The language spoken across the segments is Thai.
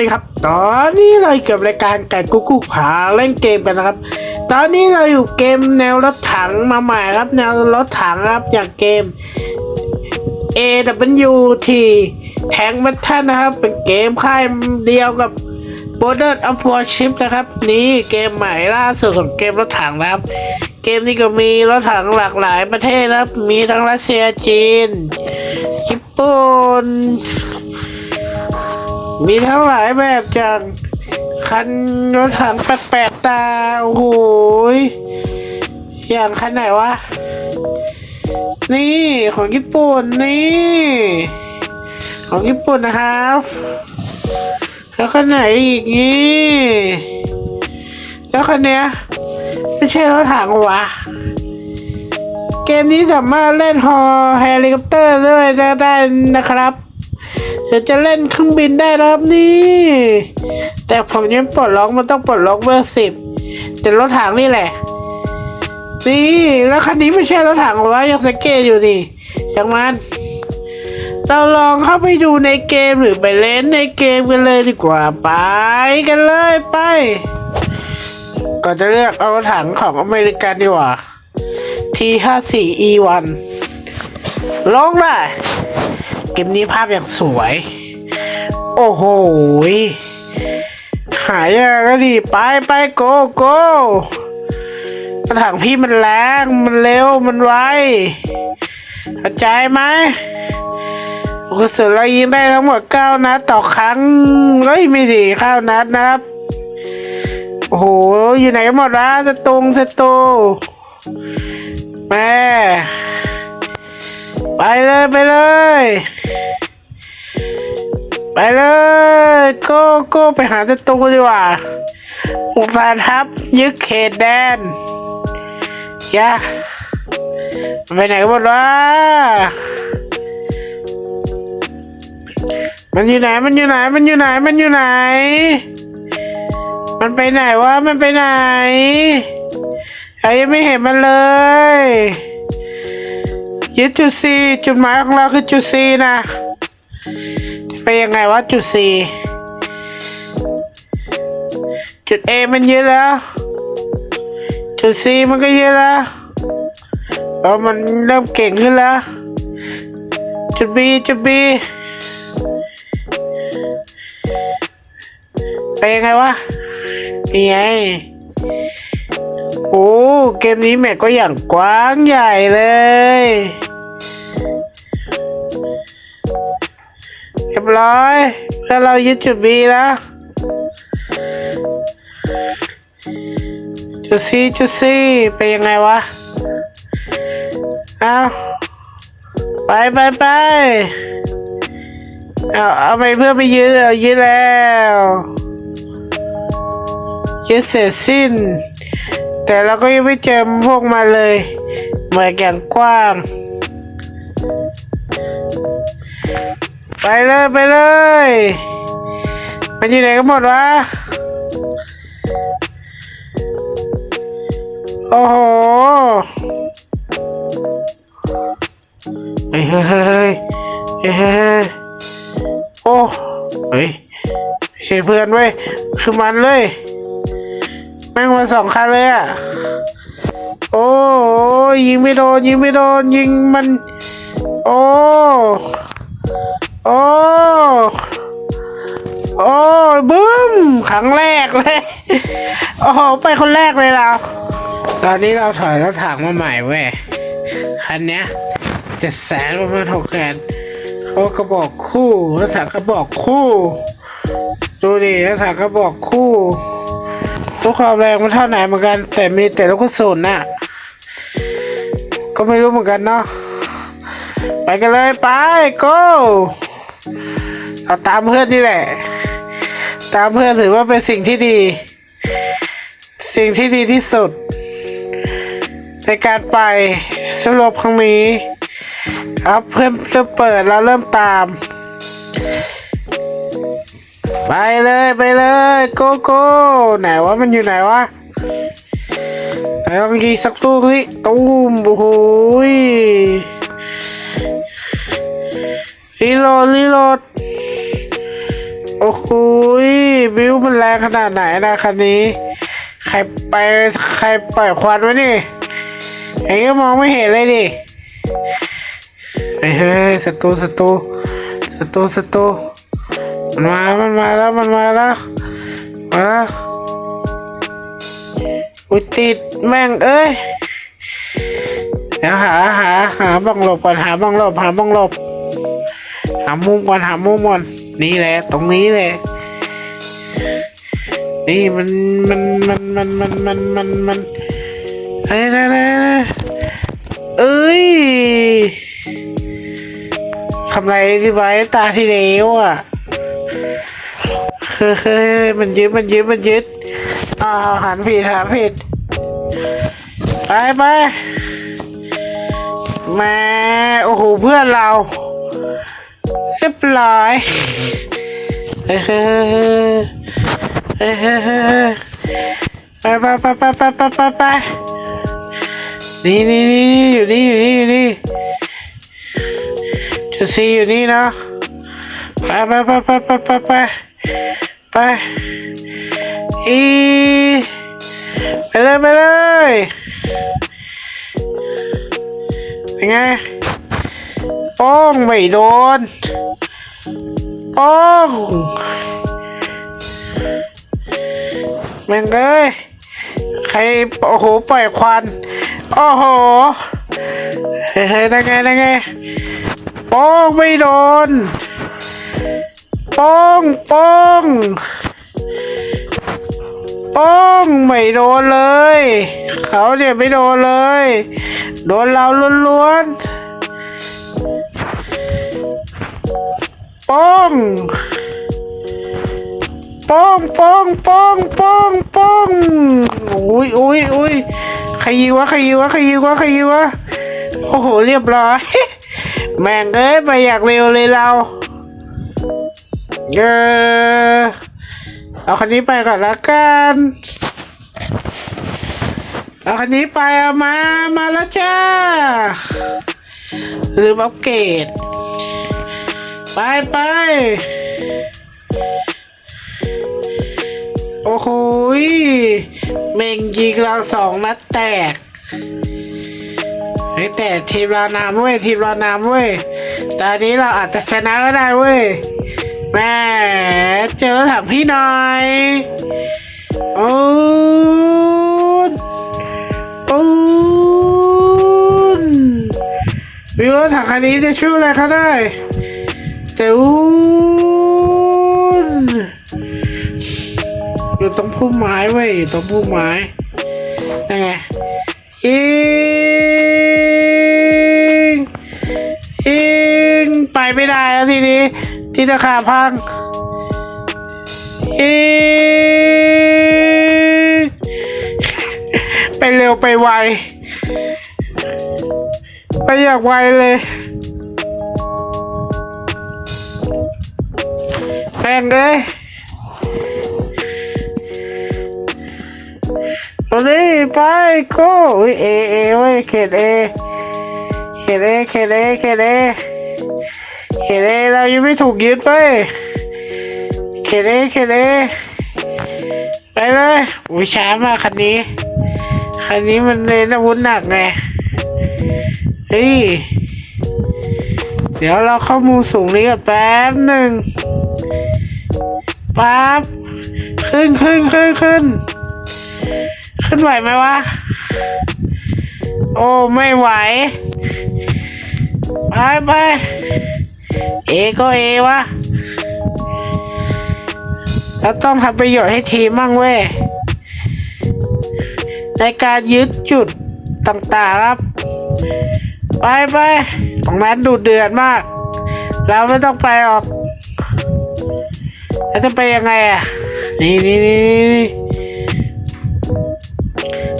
ดีครับ ตอนนี้เราอยู่กับรายการไก่กุ๊กกุ๊กผาเล่นเกมกันนะครับ ตอนนี้เราอยู่เกมแนวรถถังมาใหม่ครับ แนวรถถังครับอย่างเกม AWT Tank Battle นะครับ เป็นเกมค่ายเดียวกับ Border of Warship นะครับ นี่เกมใหม่ล่าสุดของเกมรถถังนะครับ เกมนี้ก็มีรถถังหลากหลายประเทศนะครับ มีทั้งรัสเซียจีนญี่ปุ่น มีทั้งหลายแบบจากคันรถถังแปลกๆตา โอ้โหอย่างคันไหนวะ นี่ของญี่ปุ่นนี่ ของญี่ปุ่นนะครับ แล้วคันไหนอีกนี่ แล้วคันเนี้ยไม่ใช่รถถังวะเกมนี้สามารถเล่นฮอเฮลิคอปเตอร์ด้วยได้นะครับ เดี๋ยวจะเล่นเครื่องบินได้ครับนี่ แต่ผมยังปลดล็อกมันต้องปลดล็อกเบอร์สิบแต่รถถังนี่แหละ นี่ แล้วคันนี้ไม่ใช่รถถังหรอวะยังสเกตอยู่นี่อย่างมันเราลองเข้าไปดูในเกมหรือไปเล่นในเกมกันเลยดีกว่าไปกันเลยไปก่อนจะเลือกเอารถถังของอเมริกันดีกว่า T54E1 ลงได้ เกมนี้ภาพอย่างสวย โอ้โหหายากก็ดีไปไปโกโก้กระถางพี่มันแรงมันเร็วมันไวเข้าใจไหมกระสุนเรายิงได้ทั้งหมดเก้านัดต่อครั้งเฮ้ยไม่ดีเก้านัดนะครับโอ้โห อยู่ไหนกันหมดละสตุงสตูแม่ ไปเลยไปเลย ไปเลยก้โก้ไปหาศัตรูดีกว่า อุปาทับยึดเขตแดนยะไปไหนกันหมดวะมันอยู่ไหนมันอยู่ไหนมันอยู่ไหนมันอยู่ไหน มันไปไหนวะมันไปไหนไอ้ยังไม่เห็นมันเลย ยึดจุดซีจุดหมายของเราคือจุดซีนะจะไปยังไงวะจุดซีจุดเอมันเยึดแล้ว จุดซีมันก็เยึดแล้วแล้วมันเริ่มเก่งขึ้นแล้ว จุดบีจุดบีไปยังไงวะนี่ไงโอ้ เกมนี้แม็กก็อย่างกว้างใหญ่เลย รียบร้อยเพื่อเรายึดจุดบีแล้ว จุดซีจุดซีไปยังไงวะ เอาไปไปไปเอาเอาไปเพื่อไปยึดเอายึดแล้วยึดเสร็จสิ้น แต่เราก็ยังไม่เจอพวกมาเลยเหมือนอย่างกว้าง ไปเลยไปเลย มันอยู่ไหนกันหมดวะ โอ้โหเฮ้ยเฮ้ยเฮ้ยเฮ้เฮ้โอ้เฮ้ยใช่เพื่อนเว้ย คือมันเลย แม่งมาสองคันเลยอะ โอ้ยิงไม่โดนยิงไม่โดนยิงมัน โอ้ โอ้โอ้บึ้มครั้งแรกเลยโอ้โหไปคนแรกเลยเรา ตอนนี้เราถอยรถถังมาใหม่เว้ยคันเนี้ยเจะแสนประมาณหกแสนเขากระบอกคู่รถถังกระบอกคู่ ดูดิรถถังกระบอกคู่ทุกความแรงมันเท่าไหนเหมือนกัน แต่มีแต่ลูกกระสุนน่ะ ก็ไม่รู้เหมือนกันเนาะไปกันเลยไป go เราตามเพื่อนนี่แหละ ตามเพื่อนถือว่าเป็นสิ่งที่ดี สิ่งที่ดีที่สุด ในการไปสรุปครั้งนี้ครับเพื่อนเริ่มเปิดแล้วเริ่มตาม ไปเลยไปเลยโกโก้ไหนวะมันอยู่ไหนวะไหนลองยิงสักตู้สิตูมโอ้โหรีโหลดรีโหลด โอ้โหยบิวมันแรงขนาดไหนนะคันนี้ ใครไปใครปล่อยควันไว้นี่ไอ้ก็มองไม่เห็นเลยดิเฮ้ยเฮ้ยศัตรูศัตรูศัตรูศัตรูมันมา มันมาแล้ว มันมาแล้ว มาแล้วอุ้ยติดแม่งเอ้ยเดี๋ยวหาหาหาบังหลบก่อนหาบังหลบหาบังหลบหามุมก่อนหามุมก่อน นี่แหละ ตรงนี้เลยนี่มันมันมันมันมันมันมันมันเอ้ยนะนะเอ้ยทำไรที่ไว้ตาที่แล้วอะเฮ้ยมันยึดมันยึดมันยึดอ้าวหันผิดหันผิดไปไปแม่โอ้โหเพื่อนเรา รียบร้อยเฮ้ยเฮ้ยเฮ้ยเฮ้ยไปไปไปไปไปไปไปไปนี่นี่นี่อยู่นี่อยู่นี่อยู่นี่จุดซีอยู่นี่เนาะไปไปไปไปไปไปไปไปอีไปเลยไปเลยเป็นไง ป้องไม่โดน ป้องแม่งเอ้ยใครโอ้โหปล่อยควันโอ้โหเฮ้ยเฮ้ยได้ไงได้ไงป้องไม่โดน ป้องป้องป้องไม่โดนเลย เขาเนี่ยไม่โดนเลย โดนเราล้วนๆ ป้งป้งป้งป้งป้งโป้งอุ้ยอุ้ยอุ้ยใครยิงวะใครยิงวะใครยิงวะใครยิงวะโอ้โหเรียบร้อยแม่งเอ้ยไปอยากเร็วเลยเราเออเอาคันนี้ไปก่อนละกันเอาคันนี้ไปเอามามาแล้วจ้าลืมอัปเกรด ไปไปโอ้โหเมงยิงเราสองนัดแตกเฮ้ยแต่ทีมเรานำเว้ยทีมเรานำเว้ยตอนนี้เราอาจจะชนะก็ได้เว้ยแม่เจอถามพี่หน่อยโอ้ยปูนวิวถังคันนี้จะช่วยอะไรเขาได้ แต่อูนอยู่ตรงพุ่มไม้เว้ยอยู่ตรงพุ่มไม้ยังไงอิงอิงไปไม่ได้แล้วทีนี้ที่ตะขาพังอิงไปเร็วไปไวไปอยากไวเลย แพงเลยเอาดิไปโก้อุ๊ยเอเอเว้ยเขตเอเขตเอเขตเอเขตเอเขตเอเรายังไม่ถูกยึดเว้ยเขตเอเขตเอไปเลยอุ้ยช้ามากคันนี้ คันนี้มันเลยนอาวุธหนักไงเฮ้ยเดี๋ยวเราเข้ามูสูงนี้กันแป๊บหนึ่ง ปั๊บขึ้นขึ้นขึ้นขึ้น ขึ้นไหวไหมวะ โอ้ ไม่ไหว ไปไปเอก็เอวะเราต้องทำประโยชน์ให้ทีมมั่งเว้ย ในการยึดจุดต่างๆครับ ไปไปตรงนั้นดูเดือดมาก เราไม่ต้องไปออก แล้วจะไปยังไงอะนี่นี่นี่นี่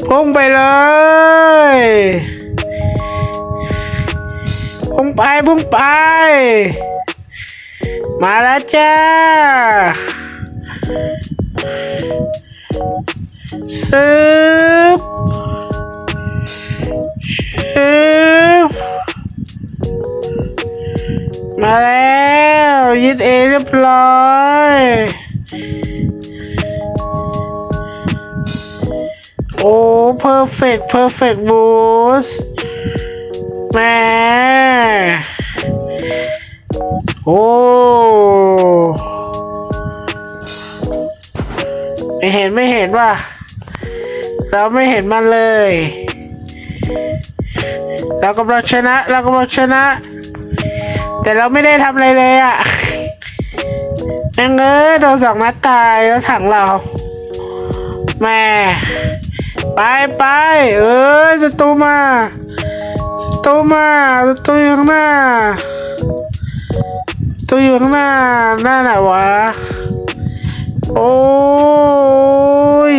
พุ่งไปเลยพุ่งไปพุ่งไป มาแล้วจ้าซึบซึบ มาแล้วยึดเอเรียบร้อยโอ้ perfect perfect boost แม่โอ้ไม่เห็นไม่เห็นว่าเราไม่เห็นมันเลย เรากำลังชนะ เรากำลังชนะ แต่เราไม่ได้ทำอะไรเลยอะ่ะแมงเอ้ยโดนสองนัดตายแล้วถังเรา แม่ไปไปเอ้ยศัตรูมาศัตรูมาศัตรูอยู่ข้างหน้าศัตรูอยู่ข้างหน้าหน้าไหนวะ โอ้ย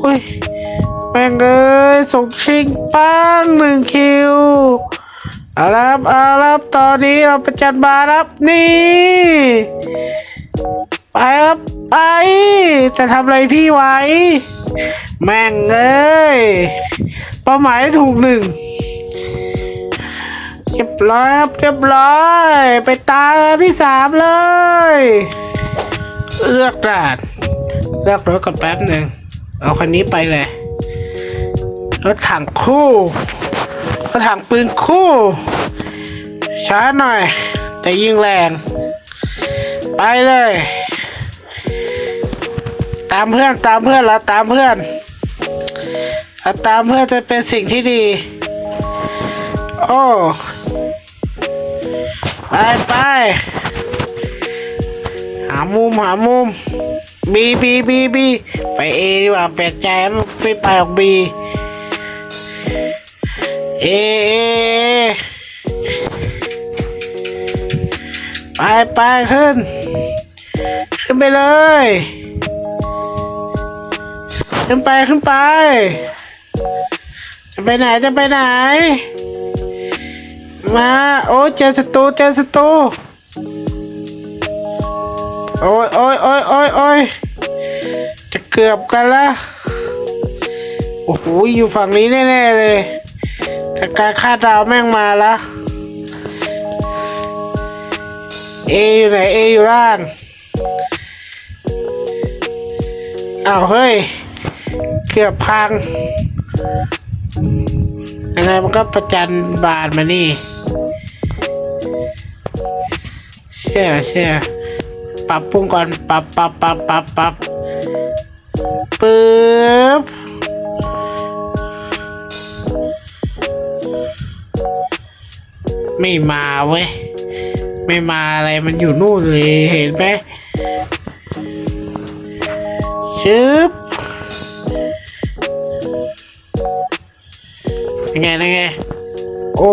โอ้ยแม่งเอ้ยส่งชิงปังหนึ่งคิว เอาละครับเอาละครับตอนนี้เราประจันบานครับนี่ ไปครับไปจะทำอะไรพี่ไว้ แม่งเอ้ยเป้าหมายถูกหนึ่งเรียบร้อยครับเรียบร้อย ไปตาที่สามเลย เลือกด่านเลือกรถก่อนแป๊บหนึ่งเอาคันนี้ไปเลยรถถังคู่ กรถถังปืนคู่ ช้าหน่อย แต่ยิงแรง ไปเลย ตามเพื่อนตามเพื่อนเราตามเพื่อนเราตามเพื่อนจะเป็นสิ่งที่ดี โอ้ ไปไปหามุมหามุมบีบีบีบีไปเอดีกว่าแปลกใจไม่ไปออกบี เอเอไปไปขึ้น ขึ้นไปเลย ขึ้นไปขึ้นไป จะไปไหนจะไปไหน มา โอ้เจอศัตรูเจอศัตรูโอ้ยโอ้ยโอ้ยโอ้ยโอ้ยจะเกือบกันละโอ้โหอยู่ฝั่งนี้แน่ๆเลย แต่การคาดเดาวแม่งมาละเออยู่ไหนเออยู่ล่างอ้าวเฮ้ย เกือบพังยังไงมันก็ประจันบานมานี่เชื่อเชื่อปรับปรุงก่อน ปรับปรับปรับปรับปรับปึ๊บ ไม่มาเว้ย ไม่มาอะไรมันอยู่นู่นเลยเห็นไหมชึบยังไงยังไง โอ้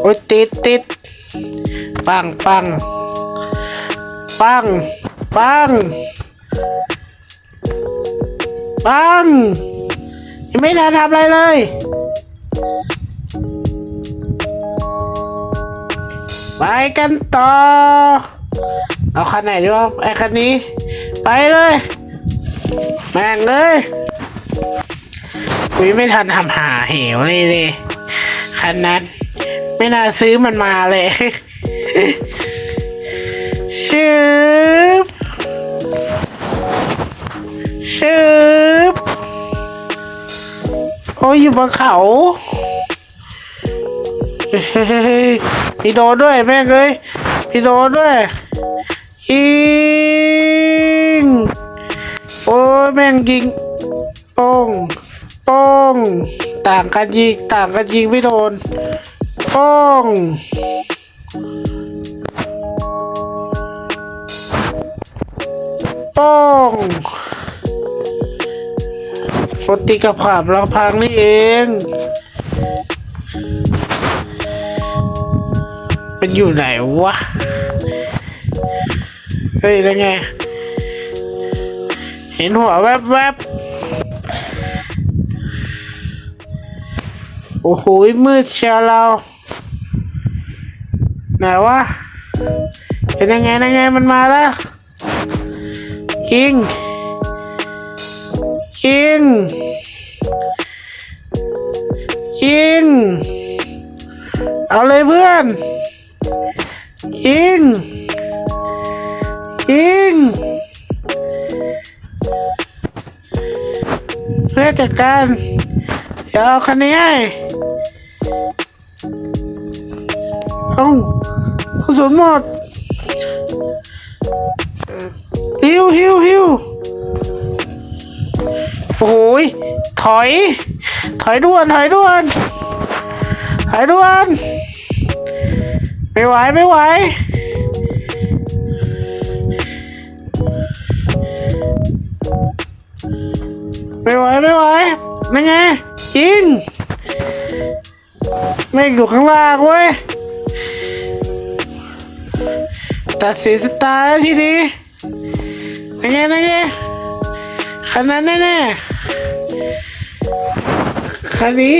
โอ้ติดติดปังปังปังปังปังยังไม่ทันทำอะไรเลย ไปกันต่อ เอาคันไหนดีวะไอ้คันนี้ ไปเลย แม่งเลยคุยไม่ทันทำหาเหวเลยเลยคันนั้นไม่น่าซื้อมันมาเลยชืบชืบโอ้ยอยู่บนเขาเฮ้ พี่โดนด้วยแม่งเลยพี่โดนด้วยยิงโอ้ยแม่งยิงป้งป้งต่างกันยิงต่างกันยิงไม่โดนป้งป้งปติกับขาบเราพังนี่เอง เป็นอยู่ไหนวะ เฮ้ยแล้วไง เห็นหัวแวบแวบโอ้โหมืดเชียวเราไหนวะเป็นยังไงยังไงมันมาแล้วยิงยิงยิงเอาเลยเพื่อน ยิง ยิงเพื่อจัดการเดี๋ยวเอาคันนี้ให้เอากระสุนหมดฮิวฮิวฮิวโอ้โหยถอย ถอยด่วน ถอยด่วน ถอยด่วน ไม่ไหวไม่ไหวไม่ไหวไม่ไหวนั่ไงยิงไม่อยู่ข้างล่างเว้ยตัดสินสตาร์ทีนี้นั่นไงนั่นไงคันนั้นแน่ๆคันนี้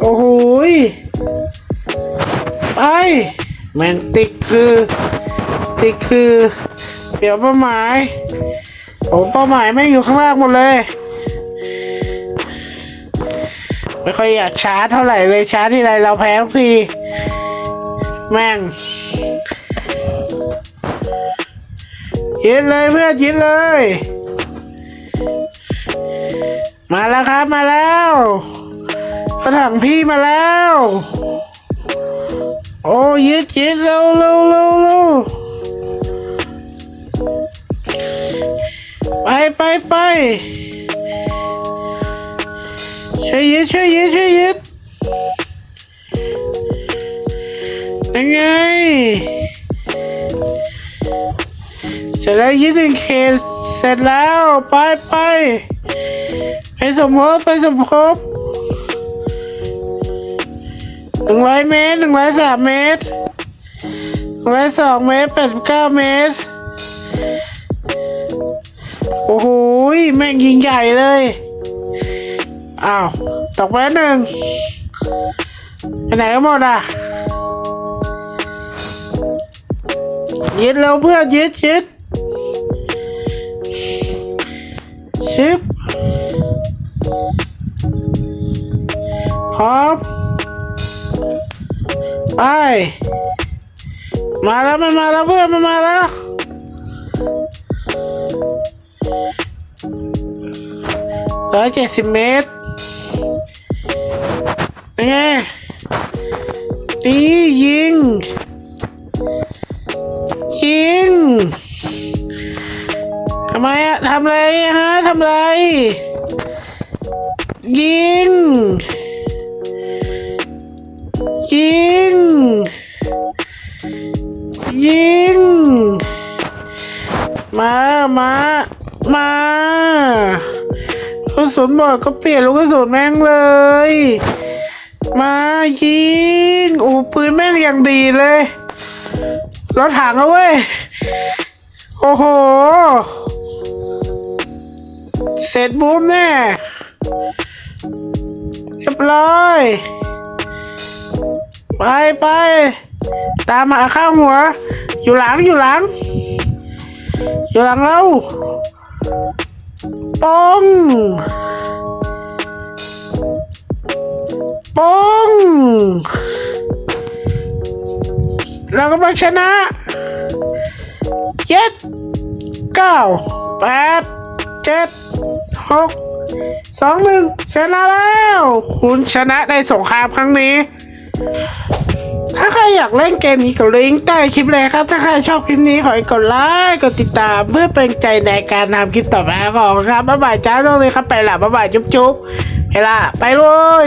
โอ้โห ไปแมงติดคือติดคือเดี๋ยวเป้าหมายโอ้เป้าหมายไม่อยู่ข้างล่างหมดเลย ไม่ค่อยอยากช้าเท่าไหร่เลยช้าที่ไรเราแพ้ทุกทีแม่งยินเลยเพื่อนยินเลย มาแล้วครับมาแล้วกระถังพี่มาแล้ว โอ้ยึดยึดเร็วเร็วเร็วเร็วไปไปไปช่วยยึดช่วยยึดช่วยยึดยังไงเสร็จแล้วยึดหนึ่งเคสเสร็จแล้ว ไปไปไปสมภพไปสมภพ นึ่งร้อยเมตรหนึ่งร้อยสามเมตรหนึ่งร้อยสองเมตรแปดสิบเก้าเมตร โอ้โหแม่งยิงใหญ่เลย อ้าวตกไปหนึ่งไปไหนกันหมดอะยึดแล้วเพื่อนยึดยึดชิปพร้อม ไป มาแล้วมันมาแล้วเพื่อนมันมาแล้ว ร้อยเจ็ดสิบเมตรยังไงตียิง ยิง ทำไมอะทำไรฮะ ทำไร ยิง มามามาลูกกระสุนหมดก็เปลี่ยนลูกกระสุนแม่งเลย มายิงโอ้ปืนแม่งอย่างดีเลยรถถังเอาเว้ย โอ้โห เสร็จบูมแน่เรียบร้อย ไปไป ตามมาข้างหัว อยู่หลังอยู่หลัง อยู่หลังเราปองปองเรากำลังชนะเจ็ดเก้าแปดเจ็ดหกสองหนึ่งชนะแล้ว คุณชนะในสงครามครั้งนี้ ถ้าใครอยากเล่นเกมนี้ก็ลิงก์ใต้คลิปเลยครับ ถ้าใครชอบคลิปนี้ขอให้กดไลค์กดติดตามเพื่อเป็นใจในการทำคลิปต่อไปของครับบ๊ายบายจ้าต้องเลยครับไปละบ๊ายบายจุ๊บจุ๊บไปละไปเลย